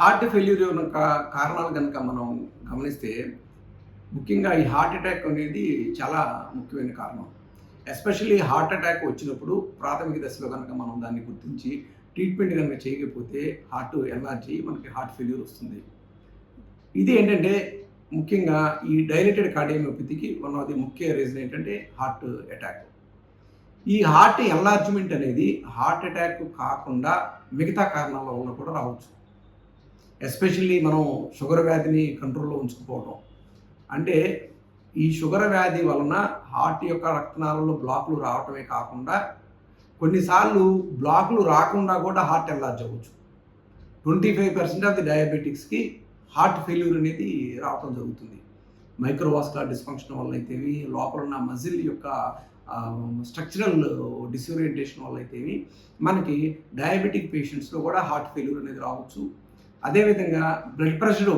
Heart failure యొక్క కారణాలు కనుక మనం గమనిస్తే ముఖ్యంగా ఈ హార్ట్ అటాక్ అనేది చాలా ముఖ్యమైన కారణం. ఎస్పెషల్లీ హార్ట్ అటాక్ వచ్చినప్పుడు ప్రాథమిక దశలో కనుక మనం దాన్ని గుర్తించి ట్రీట్మెంట్ కనుక చేయకపోతే హార్ట్ ఎనర్జీ మనకి హార్ట్ ఫెయిల్యూర్ వస్తుంది. ఇది ఏంటంటే ముఖ్యంగా ఈ డైలేటెడ్ కార్డియోమియోపతికి వన్ ఆఫ్ ది ముఖ్య రీజన్ ఏంటంటే హార్ట్ అటాక్. ఈ హార్ట్ ఎన్లార్జ్మెంట్ అనేది హార్ట్ అటాక్ కాకుండా మిగతా కారణాల వల్ల కూడా రావచ్చు. ఎస్పెషల్లీ మనం షుగర్ వ్యాధిని కంట్రోల్లో ఉంచుకుపోవడం అంటే ఈ షుగర్ వ్యాధి వలన హార్ట్ యొక్క రక్తనాళాల్లో బ్లాకులు రావటమే కాకుండా కొన్నిసార్లు బ్లాకులు రాకుండా కూడా హార్ట్ ఎన్లార్జ్ అవ్వచ్చు. Twenty five percent of the డయాబెటిక్స్కి heart failure అనేది రావటం జరుగుతుంది. మైక్రోవాస్కులర్ డిస్ఫంక్షన్ వల్ల అయితేవి లోపల ఉన్న మజిల్ యొక్క స్ట్రక్చరల్ డిస్ఓరియంటేషన్ వల్ల అయితేవి మనకి డయాబెటిక్ పేషెంట్స్లో కూడా హార్ట్ ఫెయిల్యూర్ అనేది రావచ్చు. అదేవిధంగా బ్లడ్ ప్రెషర్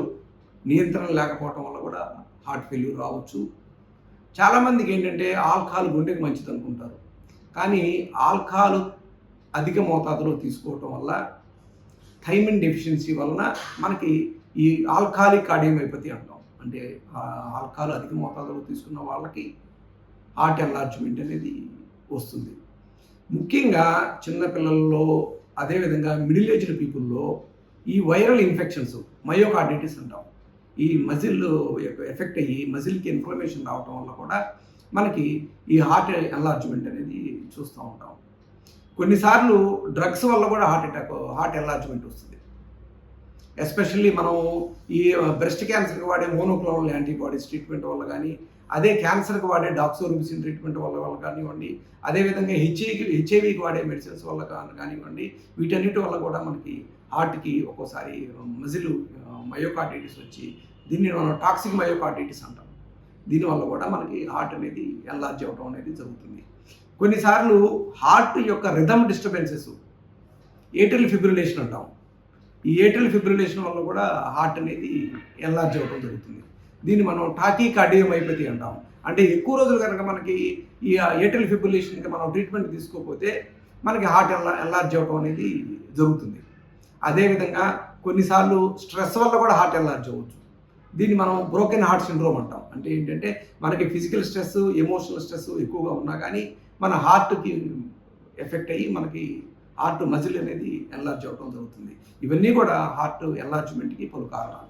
నియంత్రణ లేకపోవటం వల్ల కూడా హార్ట్ ఫెయిల్యూర్ రావచ్చు. చాలామందికి ఏంటంటే ఆల్కహాల్ గుండెకి మంచిది అనుకుంటారు. కానీ ఆల్కహాల్ అధిక మోతాదులో తీసుకోవటం వల్ల థైమిన్ డెఫిషియన్సీ వలన మనకి ఈ ఆల్కహాలిక్ కార్డియోమైపతి అంటాం. అంటే ఆల్కహాల్ అధిక మోతాదులో తీసుకున్న వాళ్ళకి హార్ట్ ఎన్లార్జ్మెంట్ అనేది వస్తుంది. ముఖ్యంగా చిన్నపిల్లల్లో అదేవిధంగా మిడిల్ ఏజ్డ్ పీపుల్లో ఈ వైరల్ ఇన్ఫెక్షన్స్ మయోకార్డిటిస్ అంటాం. ఈ మజిల్ ఎఫెక్ట్ అయ్యి మజిల్కి ఇన్ఫ్లమేషన్ రావటం వల్ల కూడా మనకి ఈ హార్ట్ ఎన్లార్జ్మెంట్ అనేది చూస్తూ ఉంటాం. కొన్నిసార్లు డ్రగ్స్ వల్ల కూడా హార్ట్ అటాక్ హార్ట్ ఎన్లార్జ్మెంట్ వస్తుంది. ఎస్పెషల్లీ మనం ఈ బ్రెస్ట్ క్యాన్సర్కి వాడే మోనోక్లోనల్ యాంటీబాడీస్ ట్రీట్మెంట్ వల్ల కానీ అదే క్యాన్సర్కి వాడే డాక్సోరిమిసిన్ ట్రీట్మెంట్ వల్ల వల్ల కానివ్వండి అదేవిధంగా హెచ్ఐకి హెచ్ఐవికి వాడే మెడిసిన్స్ వల్ల కానివ్వండి వీటన్నిటి వల్ల కూడా మనకి హార్ట్కి ఒక్కోసారి మజిల్ మయోకార్డిటిస్ వచ్చి దీన్ని మనం టాక్సిక్ మయోకార్డిటిస్ అంటాం. దీనివల్ల కూడా మనకి హార్ట్ అనేది ఎన్లార్జ్ అవ్వడం అనేది జరుగుతుంది. కొన్నిసార్లు హార్ట్ యొక్క రిథమ్ డిస్టర్బెన్సెస్ ఏటల్ ఫిబ్రిలేషన్ అంటాం. ఈ ఏటల్ ఫిబ్రిలేషన్ వల్ల కూడా హార్ట్ అనేది ఎన్లార్జ్ అవ్వడం జరుగుతుంది. దీన్ని మనం టాకీ కార్డియోమైపతి అంటాం. అంటే ఎక్కువ రోజులు కనుక మనకి ఈ ఏటల్ ఫిబ్రిలేషన్కి మనం ట్రీట్మెంట్ తీసుకోకపోతే మనకి హార్ట్ ఎన్లా ఎన్లార్జ్ అవ్వడం అనేది జరుగుతుంది. అదేవిధంగా కొన్నిసార్లు స్ట్రెస్ వల్ల కూడా హార్ట్ ఎలర్జీ అవ్వచ్చు. దీన్ని మనం బ్రోకెన్ హార్ట్ సిండ్రోమ్ అంటాం. అంటే ఏంటంటే మనకి ఫిజికల్ స్ట్రెస్ ఎమోషనల్ స్ట్రెస్ ఎక్కువగా ఉన్నా కానీ మన హార్ట్కి ఎఫెక్ట్ అయ్యి మనకి హార్ట్ మజిల్ అనేది ఎన్లార్జ్ అవ్వడం జరుగుతుంది. ఇవన్నీ కూడా హార్ట్ ఎన్లార్జ్మెంట్కి పలు కారణాలు.